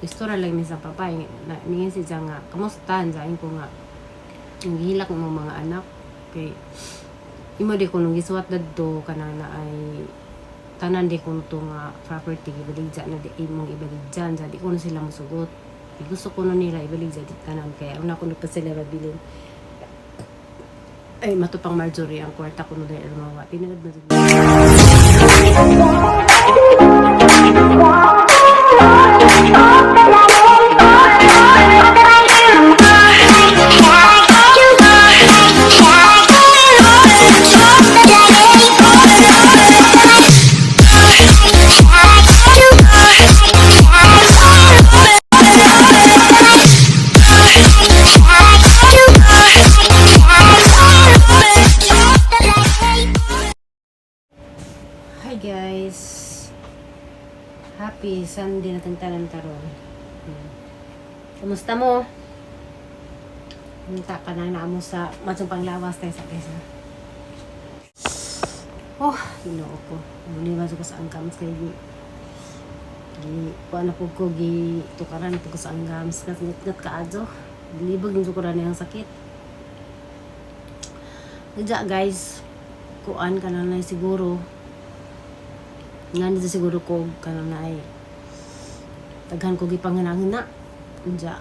istorya lang ni sa papa na ningin si nga kamusta sa ko nga ang gihilak ng mga anak. Kay imo di ko nung gisuwat dadto kanang na ay tanan di ko to nga property ibaligja na di imong ibaligjan sa di ko na sila musugot Di gusto ko na nila ibaligja di tanan. Kaya una ko pa sila mabilin ay matupang Marjorie ang kwarta ko na dahil mawa pinagad na Happy Sunday na tanan karon. Hmm. Kumusta mo? Punta ka na na mo sa matsong panglawas tayo sa kesa. Oh, ginoo ko. Muli ba ko sa angkams kay gi gi kuan ako ko gi tukaran ko sa angkams kat ngat kaadto. Libog yung tukaran niyang sakit. Nadya guys, kuan ka na na siguro nga nito siguro ko kanang na ay taghan ko gipanganangin na Diya.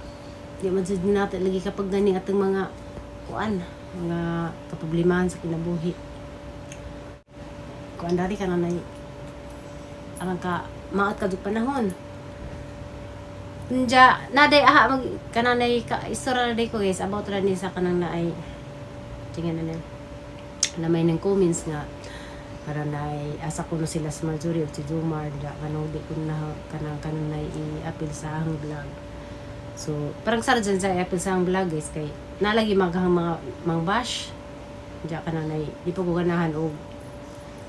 Di man sad natin lagi kapag gani atong mga kuan, mga kaproblemahan sa kinabuhi. Kuan dari ka na nay ka maot ka panahon. Diya, naday aha mag kananay ka istorya na day ko guys about ra ni sa kanang na ay tingnan na na na may nang comments nga para na asa ko na sila sa Marjorie o si Jumar da kanong di ko na kanang kanang na i-appeal sa ang vlog. So parang sara dyan sa i-appeal sa ang vlog guys kay nalagi maghang mga mang bash. Diya kanang na di pa ko ganahan og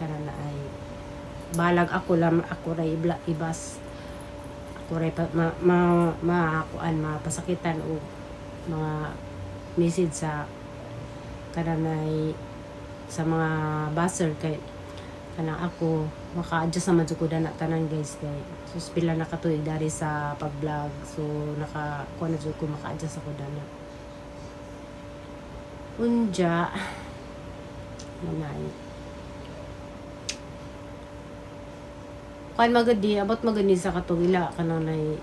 kanang na ay balag ako lam ako ray ibla ibas. Ako ray pa, ma, ma, ma, kuan, mapasakitan og mga message sa kanang na sa mga buzzer kay kanang ako maka-adjust naman ko na tanan guys kay sus pila na katuig dari sa pag-vlog. So naka kuha na ko maka-adjust ako dana unja. Manay. Kuan magadi abot magani sa katugila kanang nay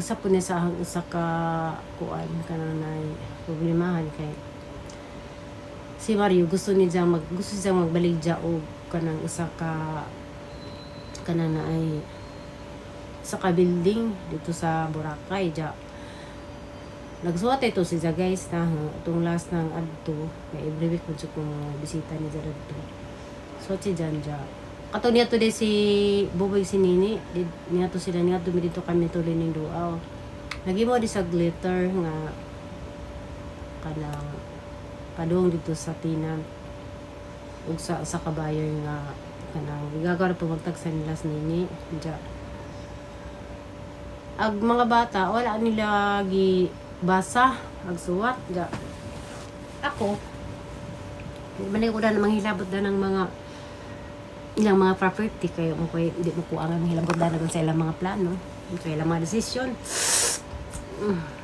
usa po ni sa usa ka kuan kanang nay problemahan kay si Mario gusto ni Jang mag gusto siya magbalik dya og kanang usa ka kanang na ay sa ka building dito sa Boracay dya. Nagsuwat ito si Jang guys na itong last ng adto na every week mo ko bisita ni Jang adto. So si Jan dya. Kato niya to di si Buboy si Nini. Di, niya to sila niya to dito kami tuloy ning duaw. Lagi mo di sa glitter nga kanang padung dito sa tinan ug sa sa kabayo nga kanang gagawin po magtag sa nila sa nini dya ag mga bata wala nila gi basa ag suwat dya ako mali ko na namang hilabot na ng mga ilang mga property kayo mo koy hindi mo kuha ang hilabot na naman sa ilang mga plano sa ilang mga desisyon. Mm.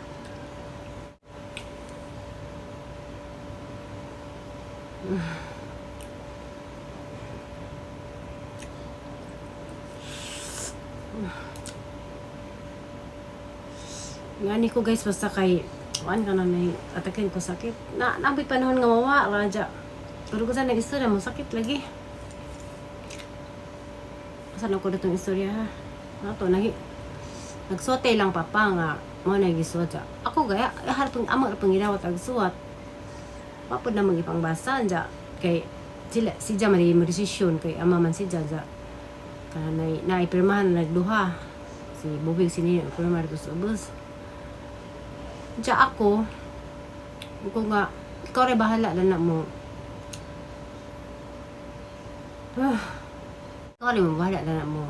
Ngani ko guys basta kay kuan ka na may atakin ko sakit. Na naambit panahon nga mawa raja. Pero ko sa nag-istorya mo sakit lagi. Saan ako datong istorya ha? Ato nagi nagsote lang papa nga mo nagisuwat siya. Ako gaya harapang amo ra pangilawat ag suwat. Papod na magipang basa dya kay sila si Jam man mo desisyon kay ama man si Jaja. Kanay naipirmahan na nagduha. Si Bubig sini pirma dito sa ubos. Diya ako, ko nga, ikaw rin bahala lang na mo. Ah, ikaw rin bahala lang na mo.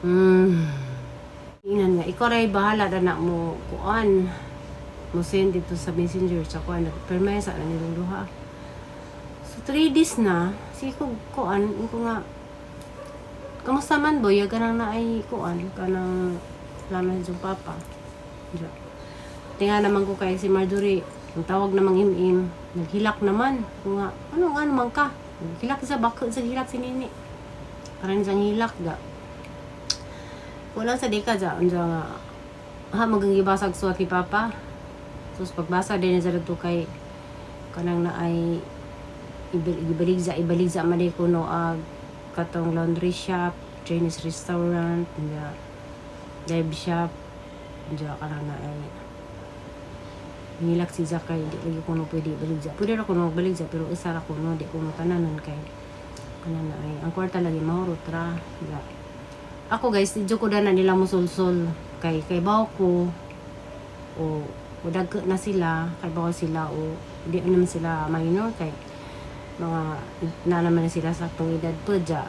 Hmm. Inan nga, ikaw rin bahala lang na mo. Kuan, mo send dito sa messenger sa kuan. Permesa na nilang duha. So, three days na, si ko kuan, ko nga, kamusta man boy ya kanang na ay kuan kanang laman sa papa Diya. tinga naman ko kay si Marjorie. Ang tawag namang im-im naghilak naman. Ko nga ano nga naman ka? Naghilak sa bako sa hilak si nini. Parang isang hilak ga wala sa deka dya unja nga ha magang gibasag suwat ni papa. Tapos pagbasa din sa dito kay kanang na ay ibil- ibaligza ibaligza man di kuno ag katong laundry shop Chinese restaurant nga dive shop diya kanang na ay nilak si Zakay di lagi kuno pwede ibaligza pwede ra kuno baligza pero isa ra kuno di kuno tananon kay kanang na ay ang kwarta lagi mahurot ra diya ako guys di ko na nila musulsul kay kay bawo ko o o dagko na sila kay bawo sila o di naman sila minor kay mga na naman na sila sa edad po dya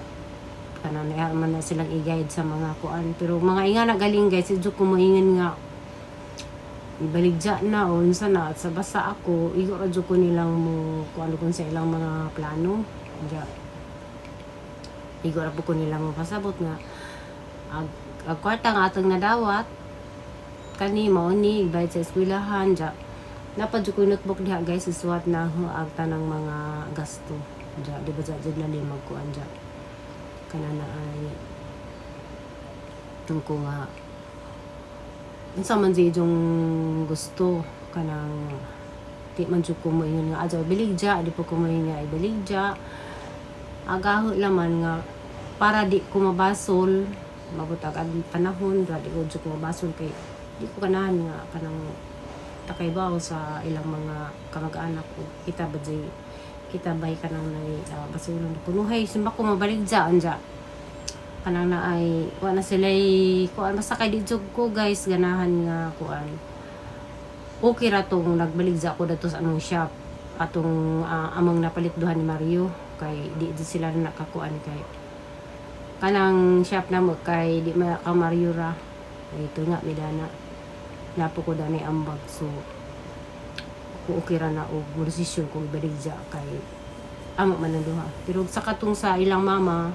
kana na man na silang i-guide sa mga kuan. Pero mga inga na galing guys idyo ko moingon nga ibaligja na o unsa na at sa basa ako igo ra jud ko nilang mo kuan kun sa ilang mga plano. Dya igo ra ko nilang mo pasabot nga ag, ag kwarta nga atong nadawat kani mao ni bayad sa eskwelahan. Dya napadyo ko notebook diha guys isuwat na ho ang tanang mga gasto. Dya di ba dya dyan na limag ko dya kana na ay tungko nga unsa man di yung gusto kanang di man jud ko mo ingon nga adyo biligja di po ko nga ibaligja agaho laman nga para di ko mabasol mabutag ang panahon ra di ko jud ko kay di ko ganahan nga kanang takay baw sa ilang mga kamag-anak ko. Kita ba kita bay kanang na uh, basulon punuhay. Simba ko mabaligja anja kanang na ay kuan na sila kuan basta kay di ko guys. Ganahan nga kuan okay ra tong nagbaligja ko dato sa anong shop. Atong ah, among napalit duhan ni Mario. Kay di di sila na nakakuan kay kanang shop na mo kay di ma ka Mario ra. Ito nga midana napo ko dani ambag so ko okay ra na og desisyon kung ibaligja kay amo man ang duha. Pero sa katong sa ilang mama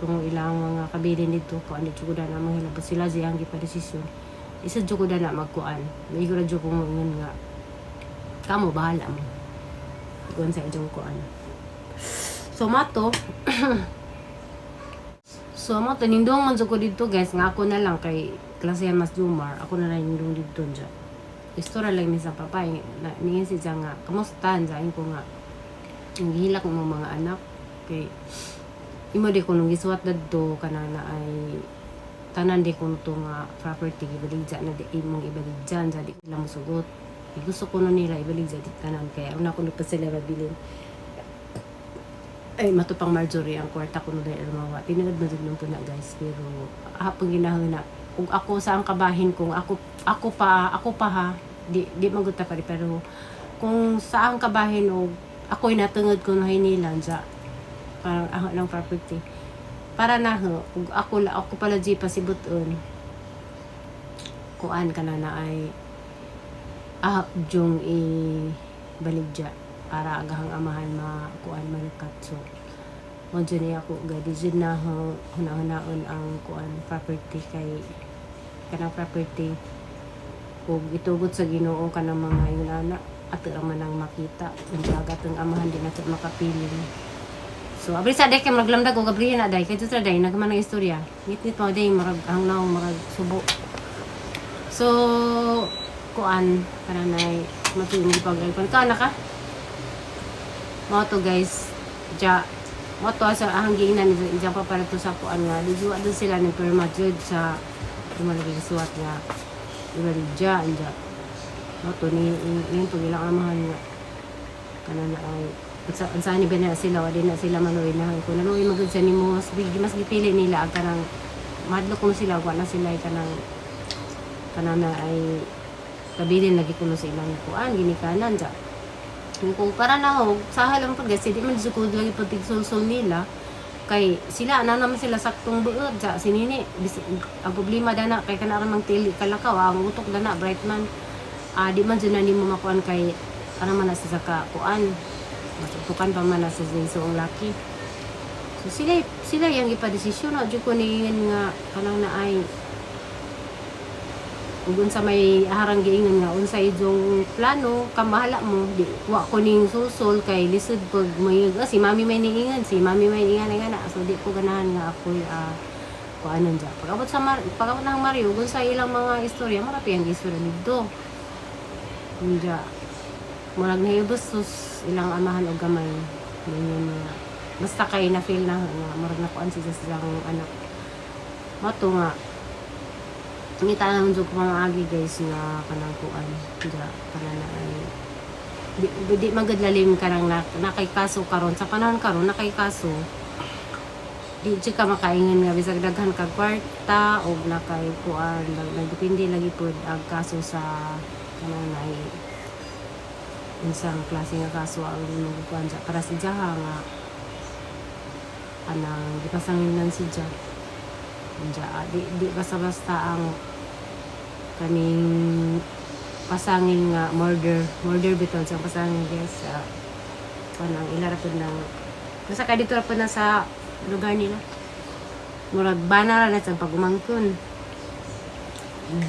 tong ilang mga kabilin dito ko ani jud na mga hilabot sila siyang gipadesisyon isa jud ko na magkuan. May ko jud ko mo ingon nga kamo bahala mo. Kuan sa inyong kuan. So mato so mato nindong man jud ko dito guys nga ako na lang kay klase mas lumar ako na lang nindong dito dyan istorya lang ni sa papay na ningin si siya nga kamusta dyan ko nga. Ang gihilak mo mga anak. Kay imo di ko nung giswat dadto kana na ay tanan di ko to nga property ibaligja na di imong ibaligjan sa di sila musugot Di gusto ko no nila ibaligja di tanan. Kaya una ko pa sila mabilin ay matupang Marjorie ang kwarta ko no dahil mawa tinagad na dun po na guys pero hapon ginahuna kung ako sa ang kabahin kung ako ako pa ako pa ha di di maguta pa pero kung sa ang kabahin o ako'y natungod ko na hinilan sa parang ako ng property. Para na ho kung ako la ako pala di pa si buton kuan ka na ay ah jung i baligja para agahang amahan ma kuan malukat so mo dyan ako gadi dyan na ho hunahunahon ang kuan property kay kanang property. Ug itugot sa Ginoo kanang mga yun ana ato ang manang makita. Ang dagat ang amahan din nato makapiling so abri sa day kay maglamdag og abri na day. Kay sa day nagman ng istorya. Ngit ngit mo day marag hangnaw marag subo. So kuan kanang nay matuong pag alpon. Ka na ka mo to guys. Ja mo to sa hangginan ni ja pa para to sa kuan nga. Di doon sila ng perma jud sa tumalagi suwat nga ibaligja anja. No to ni yung to ilang amahan nga. Kana na ay sa sa ni bena sila wa na sila manuwi na. Ko nanuwi magud sa nimo mas gipili nila ang kanang madlo ko sila wa na sila ay kanang kanang na ay kabilin lagi ko sa ilang kuan ginikanan ja kung para na ho sa halang pag kasi di man sukod lagi pati sulsul nila kay sila na naman sila saktong buod sa sinini ang problema dana kay kana mang tili kalakaw ang utok dana bright man. Ah di man dyan na nimo makuan kay ano man na sa ka kuan. Matutukan pa man na sa ang laki. So sila sila yang ipadesisyon. Na jud ko niingon nga kanang naay ug unsa may harang giingon nga unsa idyong plano kamahala mo di wa ko ning susol kay lisod pag may ah, si mami may niingan si mami may niingan nga na so di ko ganahan nga ako uh, kuanon dya pag abot sa Mar pag abot ng Mario kung sa ilang mga istorya marapi ang istorya dito Diya, murag nahibos sus ilang amahan o gamay. Ganyan nga. Basta kay na feel na nga murag nakuan siya sa silang anak. Mato nga ngita naman dyan ko agi guys nga kanang kuan diya kanang na ay di, di, magadlalim ka nang na, nakay kaso karon. Sa panahon karon nakay kaso di di ka makaingan nga bisag daghan kag kwarta o nakay kuan nag- nagdepende lagi pud ang kaso sa kanang na ay unsang klase nga kaso ang nugukuan sa para si Jaha nga anang gipasanginan si Jah Diya, di, di basta-basta ang kaning pasangin nga murder murder bitaw sa pasangin guys sa kanang ilara po ng basta ka dito ra po na sa lugar nila. Murag bana ra na sa pagumangkon.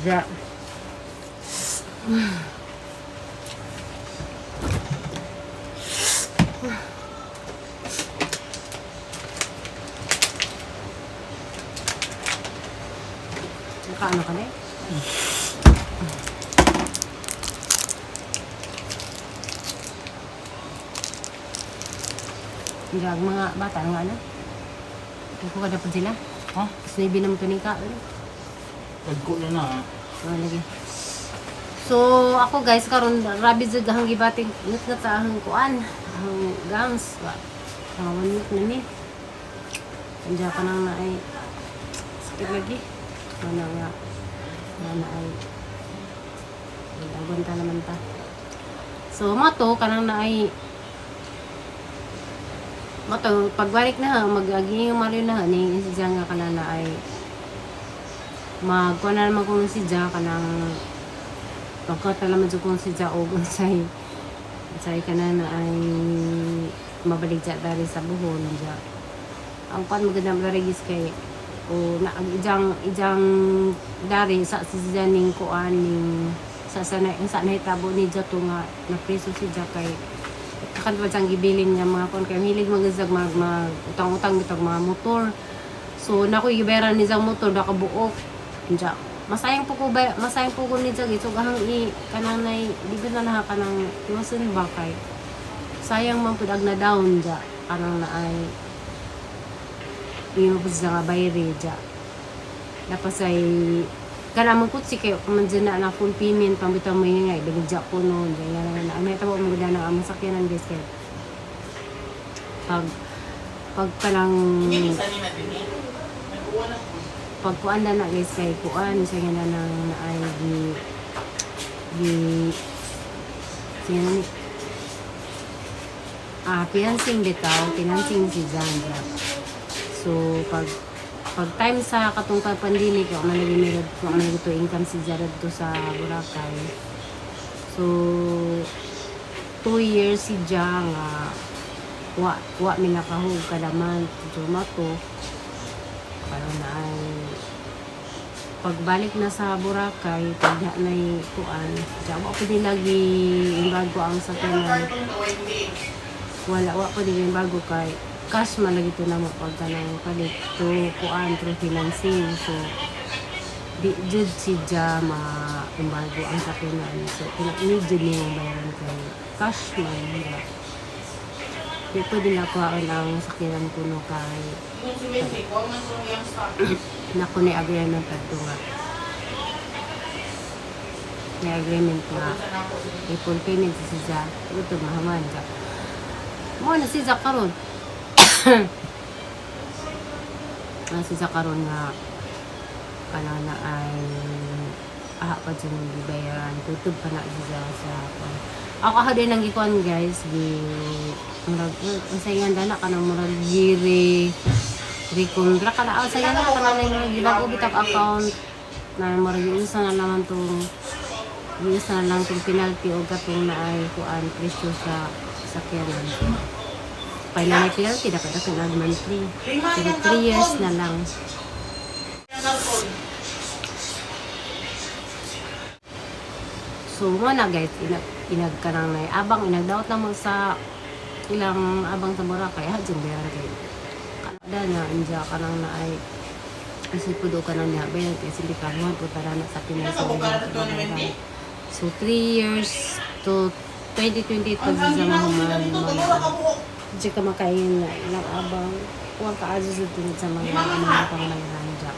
Diya. Naka ano ka na eh? Mga bata nga ano? Hindi ko kada pa sila. Ha? Tapos naibi naman kaning ka. Ano? Pagko na na. lagi. So, ako guys, karon rabi jud hang gibating nut na sa hang kuan. Ang gangs. Wa. Ang wanit na ni. Kanya ka nang na ay sakit lagi. Ano nga. Ano ay Agunta naman ta. So, mo to, kanang na ay mo to, pagbalik na ha, mag-aging yung mariyo na ni siya nga kanang na ay magkuha na naman kung si Ja kanang pagkata naman dyan kung si Ja o unsay unsay ka na na ay mabalik dyan dari sa buhon dyan ang pan maganda marigis kay o na ang ijang ijang dari sa si Ja ning kuan ning sa sa na sa nahitabo ni Ja to nga na preso si Ja kay kakan pa siyang gibilin nga mga kon kay hilig magazag mag, mag utang-utang bitag mga motor So, nakoy gibera ni Zang motor da kabuok. Diya. Masayang po ko ba, masayang po ko ni Zang ito gahang i kanang nay di ba na naha kanang iwasan ba kay. Sayang man pud na down diya. Kanang na ay Iyo po siya nga bayri diya. Tapos ay kana mo pud si kayo man dyan na na full payment pambitaw mo yun nga ibinigya ko noon diya nga na ano tabo mo na among sakyanan guys kay pag pag kanang pag kuan na na guys kay kuan sa nga na nang ay gi gi siya na ni? Ah financing bitaw financing si Zandra so pag pag time sa katong ka pandemic wa man lagi meron wa man lagi to income si Jared to sa Boracay. So two years si Ja nga wa wa mi nakahug kadaman to parang na ay pagbalik na sa Boracay pagda na kuan jawa ko din lagi imbago ang sakyanan wala wa ko din imbago kay cash man lagi to na mo pagka nang palit to kuan through financing. So di jud si Ja ma imbago ang sakyanan so ini jud ni bayaran kay cash man nga di ko din nakuhaan ang sakyanan ko no kay na ko ni agreement kadto nga. Ni agreement nga. I-full payment si Siza ito mahaman ka mo na si Siza karon si Siza karon nga kana na ay aha pa dyan yung gibayaran tutub pa na siya sa kwan ako ha din ang gikuan guys gi murag ang sayangan dana kanang murag giri Rikundra ka na. Oh, saya na ka na yung gibago bitag account na marag isa na naman tong isa na lang tong penalty o gatong na ay kuan presyo sa sakyanan. Final na penalty dapat ako nag monthly pero 3 years na lang. So mo na guys, inag inag ka nang nay abang inagdaot na mo sa ilang abang sa Boracay. Ha jud bayan kay. Kada na inja ka nang na ay kasi pudo ka nang niya bayan kay sili karuan po tara na sa Boracay. So 3 years to 2022 sa mga mga Di ka makain na ilang abang huwag ka azo sa tunod sa mga ano pang nangyayanja.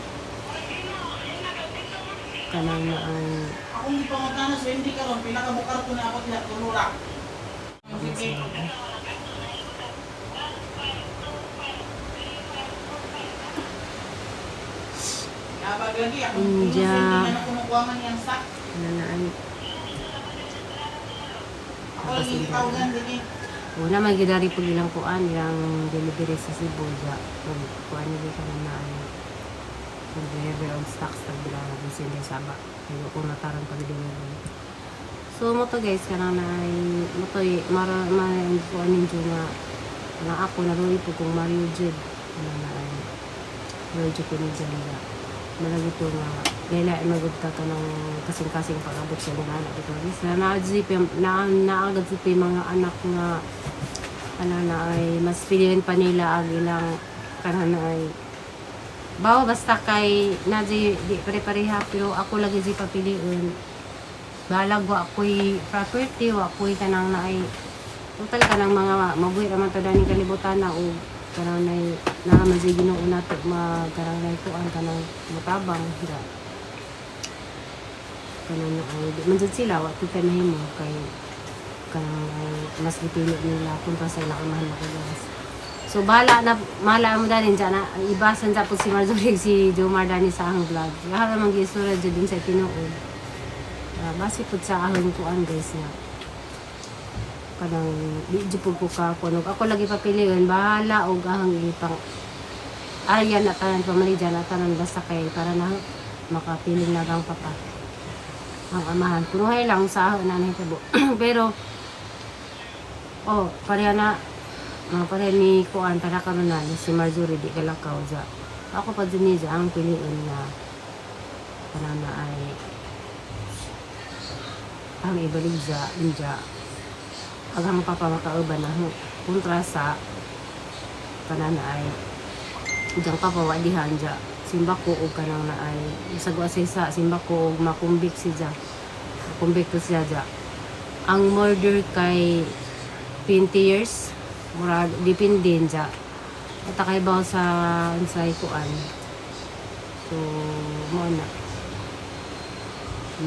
Kanang na ang Ako hindi pa magkano sa hindi ka ron, pinakabukar ko na ako niya, tulura. India. hindi na kumukuha man yan sa. na ang Ako lagi itawagan din eh. Una may gidari po ilang kuan ilang delivery sa Cebu ja. Kung kuan nila ka na ano. Kung delivery on stocks tag bilang na sila saba. Kaya kung nataran pag delivery. So mo to guys kana na ay mo to y- mara mara kuan ninyo nga na ako naroy po kung Mario Jed. Ano na ay Mario Jed ko ni nga. Malagi to nga Lela ay magugta ka ng kasing-kasing pag-abot sa mga anak ito. Na naagzip na naagad sa mga anak nga ano na ay mas piliin pa nila ang ilang kanan ay bawa basta kay na di, di pare-pareha pero ako lagi di papiliin balag wa ako'y property wa ako'y kanang na ay total kanang mga mabuhi naman to daning kalibutan na o kanang na na man sa Ginoo na to magarang na kuan kanang matabang da kanang na ay di man jud sila wa kita nahimo kay kanang ay mas dipili nila kung pa sa ilang amahan makagas. So bahala na mahala mo dali dyan na ibasan dyan po si Marjorie si Jomar Dani sa ahang vlog. Lahat naman gisura dyan sa tinuod. Uh, base po sa ahang kuan guys na kanang di po ko ka kunog ako lagi papiliin bahala og ahang ipang ayan na tanan pamali dyan na tanan basta kay para na makapiling na gang papa. Ang amahan. Kunuhay lang sa ahon na nahitabo pero oh pareha na mga pareha ni kuan para karon na si Marjorie di kalakaw dya. Ako pa din niya ang piliin na para na ay ang ibalik dya dya agang papamakauban na ho kontra sa kanana ay diyang papawadihan dya simba ko og kanang na ay sagwa sa isa simba ko og makumbik si dya makumbik to siya dya ang murder kay 20 years mura dipindi dya at kay baw sa unsay kuan? So mo na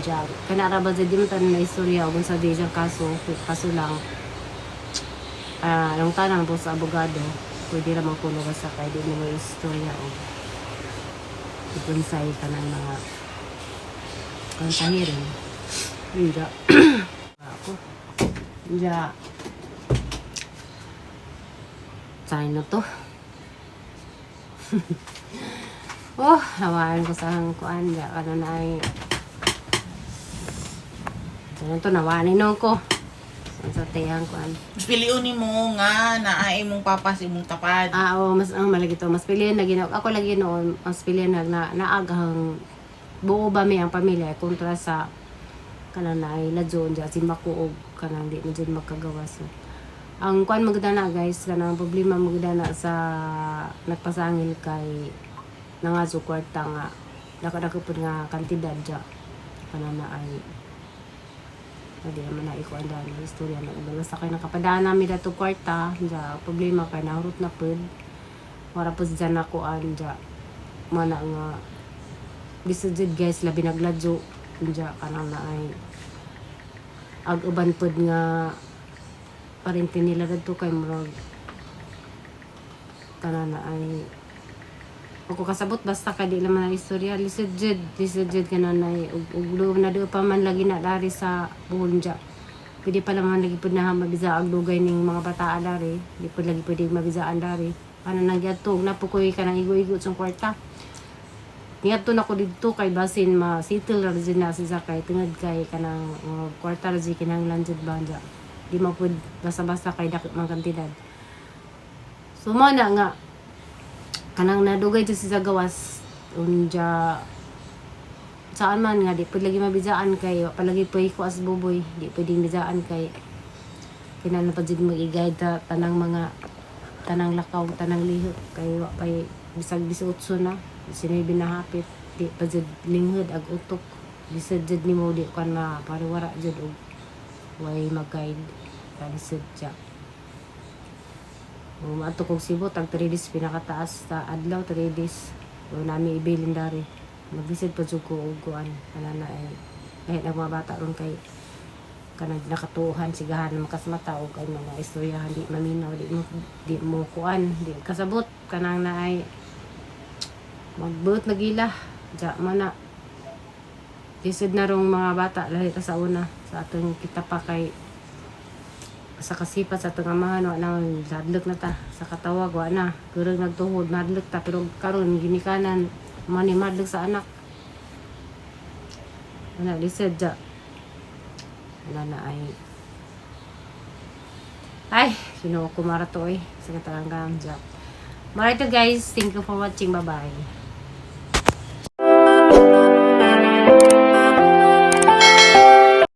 Diyan. Kanara ba di mo tanan na istorya o sa di diyang kaso, kaso lang, ah, ang tanang po sa abogado, pwede naman kuno ka sa kay di mo istorya o ipunsay ka ng mga ang tahirin. Hindi. Ako. Hindi. Saan na to? oh, hawaan ko sa hang kuan. Diya ka na na ay Ganun to, nawanin nung ko. Sa tiyang kuan. Piliunin mo nga na ay mong papas imong tapad. Ah, oo, mas ang malagi to. Mas pilihan na ginawa. Ako lagi noon, mas pilihan na, na naagang buo ba may ang pamilya kontra sa kanang na ay ladyon dyan si makuog kanang di na dyan magkagawa so ang kuan magdana guys kanang problema magdana sa nagpasangil kay nangaso kwarta nga nakadakupod nga kantidad dyan kanang na ay hindi naman na ikuan dahil ang istorya na iba. Basta kay nakapadaan namin dato kwarta dya problema kay nahurot na pud. Wala po dyan ako an dya mana nga bisa jud guys labi nagladyo dya kanang na ay ag uban pud nga parinti nila dadto kay murag. Kanang na ay ako kasabot basta ka di naman ang istorya. Lisod jud lisod jud ka na ug ug luom na do pa man lagi na dari sa buhol dya pwede pa naman lagi pud na mabisa ang lugay ning mga bata dari di pud lagi pwede mabisaan dari ano nang gyatog na pukoy ka nang igo-igo sa kwarta. Ngadto na ko didto kay basin ma settle ra jud na si Zakay tungod kay kanang uh, kwarta ra jud kinahanglan jud ba dya. Di mo pud basta-basta kay dak mga kantidad. So mo na nga kanang nadugay dyan sa gawas unja saan man nga di pwede lagi mabizaan kay palagi po ko as buboy di pwedeng bizaan kay kinahanglan pa jud mag-guide ta tanang mga tanang lakaw tanang lihok kay wa pay bisag 18 na sinoy binahapit di pa jud linghod ag utok bisad jud nimo di kan na para wara jud way mag-guide kalisod siya Um, ato kong Cebu, tag 3 days pinakataas sa adlaw, 3 days. So, nami ibilin dari. Mag-visit pa ko og kuan. Kanana ay, kahit ang mga bata ron kay kanang nakatuhan sigahan ng makasmata o kay mga istoryahan di maminaw di mo di mo kuan di kasabot kanang na ay magbuot nagila ja mana Isod na rong mga bata lahi ta sa una sa atong kita pa kay sa kasipat sa atong amahan wa na hadlok na ta. Sa katawag wa na. Kurang nagtuhod madlok ta. Pero karon ginikanan mani madlok sa anak. Ana lisod ja. Wala na ay. Ay kinuha ko marato eh. Sa kataranggang ja. Alright guys, thank you for watching. Bye-bye.